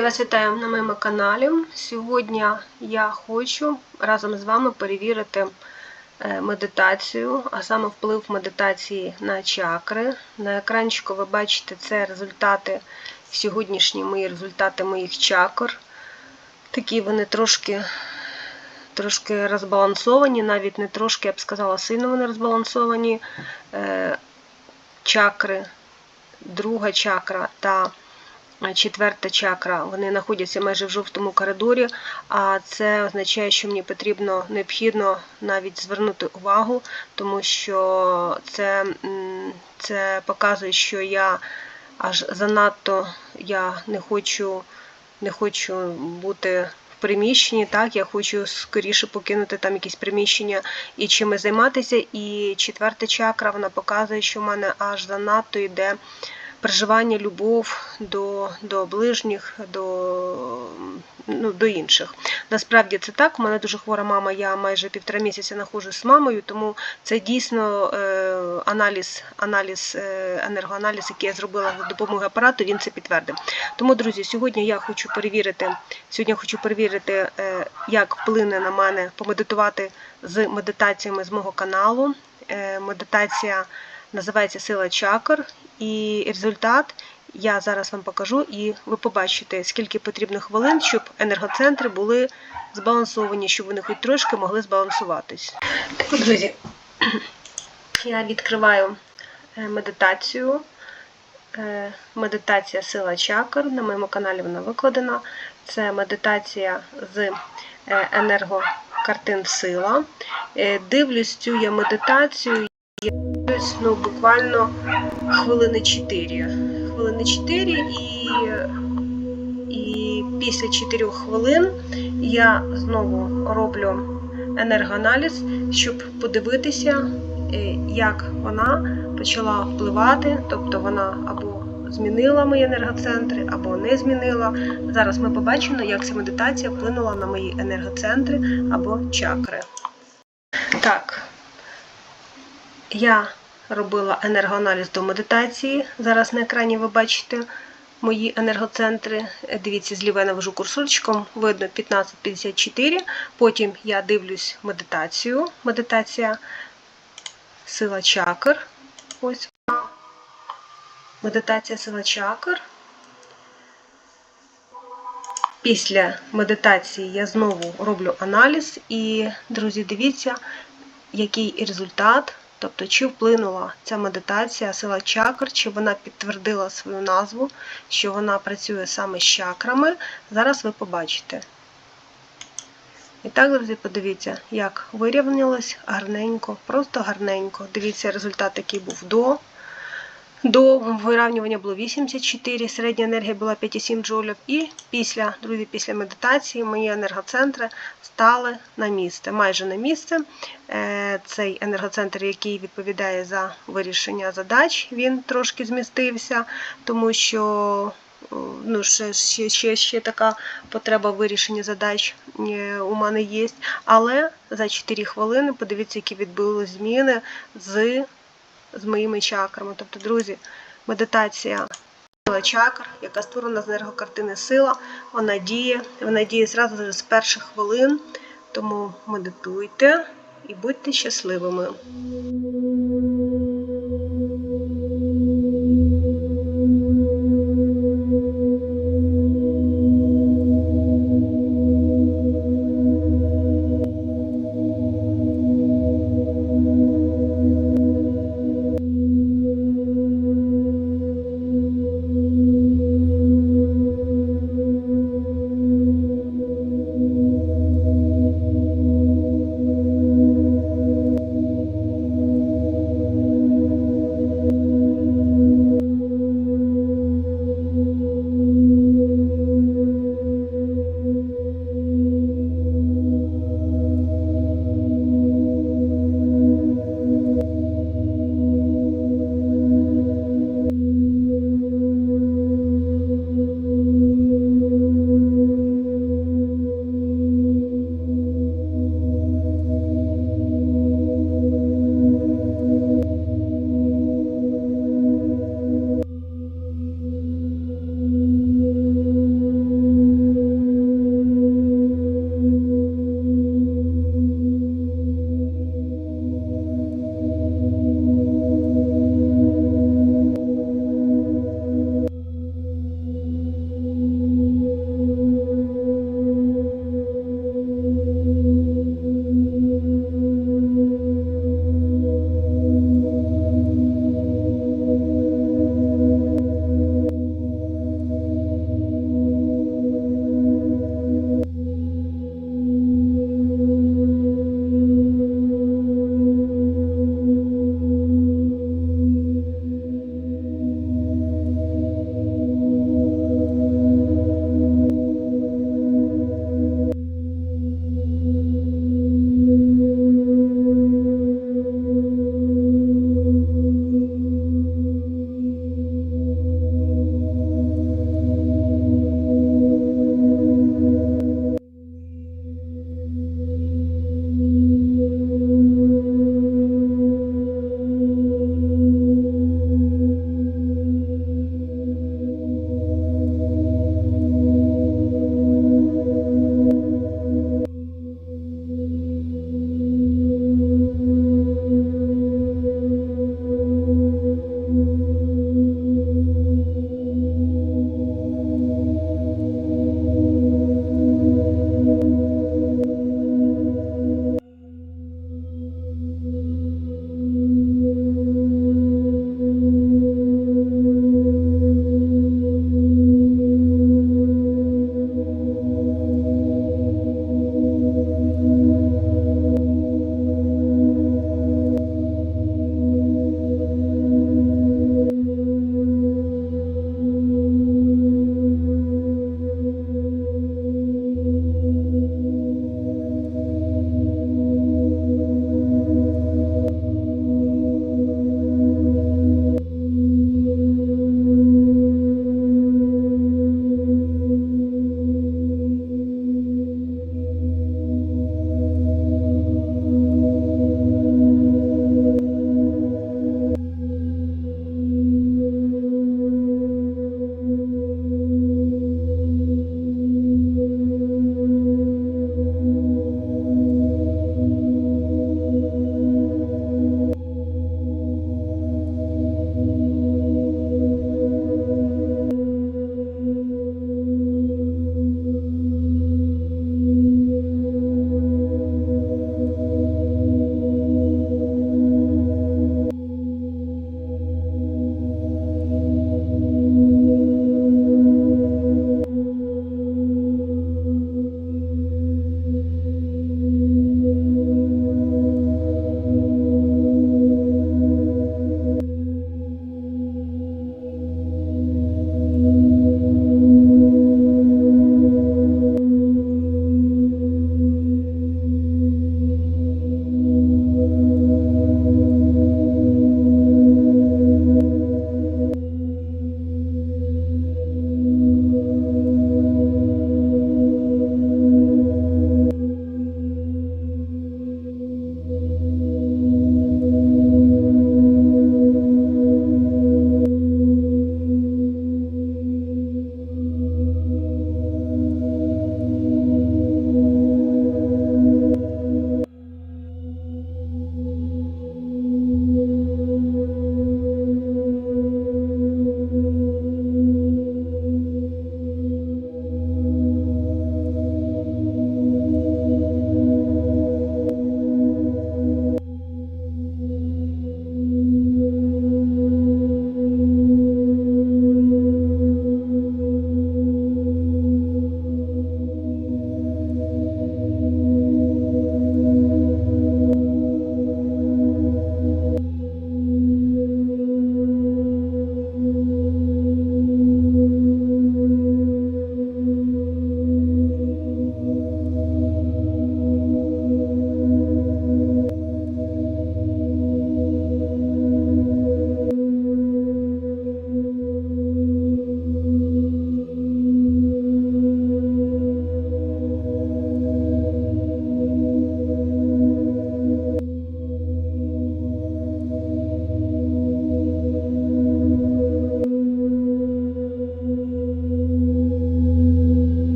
Я вас вітаю на моєму каналі. Сьогодні я хочу разом з вами перевірити е, медитацію, а саме вплив медитації на чакри. На екранчику ви бачите це результати, сьогоднішні мої результати моїх чакр. Такі вони трошки, трошки розбалансовані, навіть не трошки, я б сказала, сильно вони розбалансовані. Е, Чакри, друга чакра та четверта чакра, вони знаходяться майже в жовтому коридорі, а це означає, що мені потрібно необхідно навіть звернути увагу, тому що це, це показує, що я аж занадто я не хочу, не хочу бути приміщенні, так, я хочу скоріше покинути там якісь приміщення і чимось займатися. І четверта чакра вона показує, що в мене аж занадто йде переживання, любов до до ближніх, до ну, до інших. Насправді це так. У мене дуже хвора мама, я майже півтора місяця знаходжусь з мамою, тому це дійсно е, аналіз, аналіз, е, енергоаналіз, який я зробила за допомогою апарату, він це підтвердив. Тому, друзі, сьогодні я хочу перевірити, сьогодні я хочу перевірити, е, як вплине на мене помедитувати з медитаціями з мого каналу. Медитація називається Сила чакр. І результат я зараз вам покажу, і ви побачите, скільки потрібно хвилин, щоб енергоцентри були збалансовані, щоб вони хоч трошки могли збалансуватись. Так, друзі, я відкриваю е, медитацію. Е, Медитація сила чакр. На моєму каналі вона викладена. Це медитація з е, енергокартин сила. Дивлюсь цю я медитацію ну, буквально хвилини 4. Хвилини 4 і, і після 4 хвилин я знову роблю енергоаналіз, щоб подивитися, е, як вона почала впливати, тобто вона або змінила мої енергоцентри, або не змінила. Зараз ми побачимо, як ця медитація вплинула на мої енергоцентри або чакри. Так, я робила енергоаналіз до медитації. Зараз на екрані ви бачите мої енергоцентри. Дивіться, зліва я навожу курсорчиком, видно 1554. Потім я дивлюсь медитацію. Медитація сила чакр. Ось Медитація сила чакр. Після медитації я знову роблю аналіз, і, друзі, дивіться, який результат Тобто, чи вплинула ця медитація, сила чакр, чи вона підтвердила свою назву, що вона працює саме з чакрами, зараз ви побачите. І так, друзі, подивіться, як вирівнялось гарненько, просто гарненько. Дивіться, результат, який був до. До вирівнювання було 84, середня енергія була 5,7 джолів. І після друзі, після медитації мої енергоцентри стали на місце, майже на місце. Е, цей енергоцентр, який відповідає за вирішення задач, він трошки змістився, тому що ну, ще, ще, ще, ще така потреба вирішення задач е, у мене є. Але за 4 хвилини подивіться, які відбулися зміни з з моїми чакрами. Тобто, друзі, медитація чакр, яка створена з енергокартини сила, вона діє, вона діє зразу з перших хвилин. Тому медитуйте і будьте щасливими.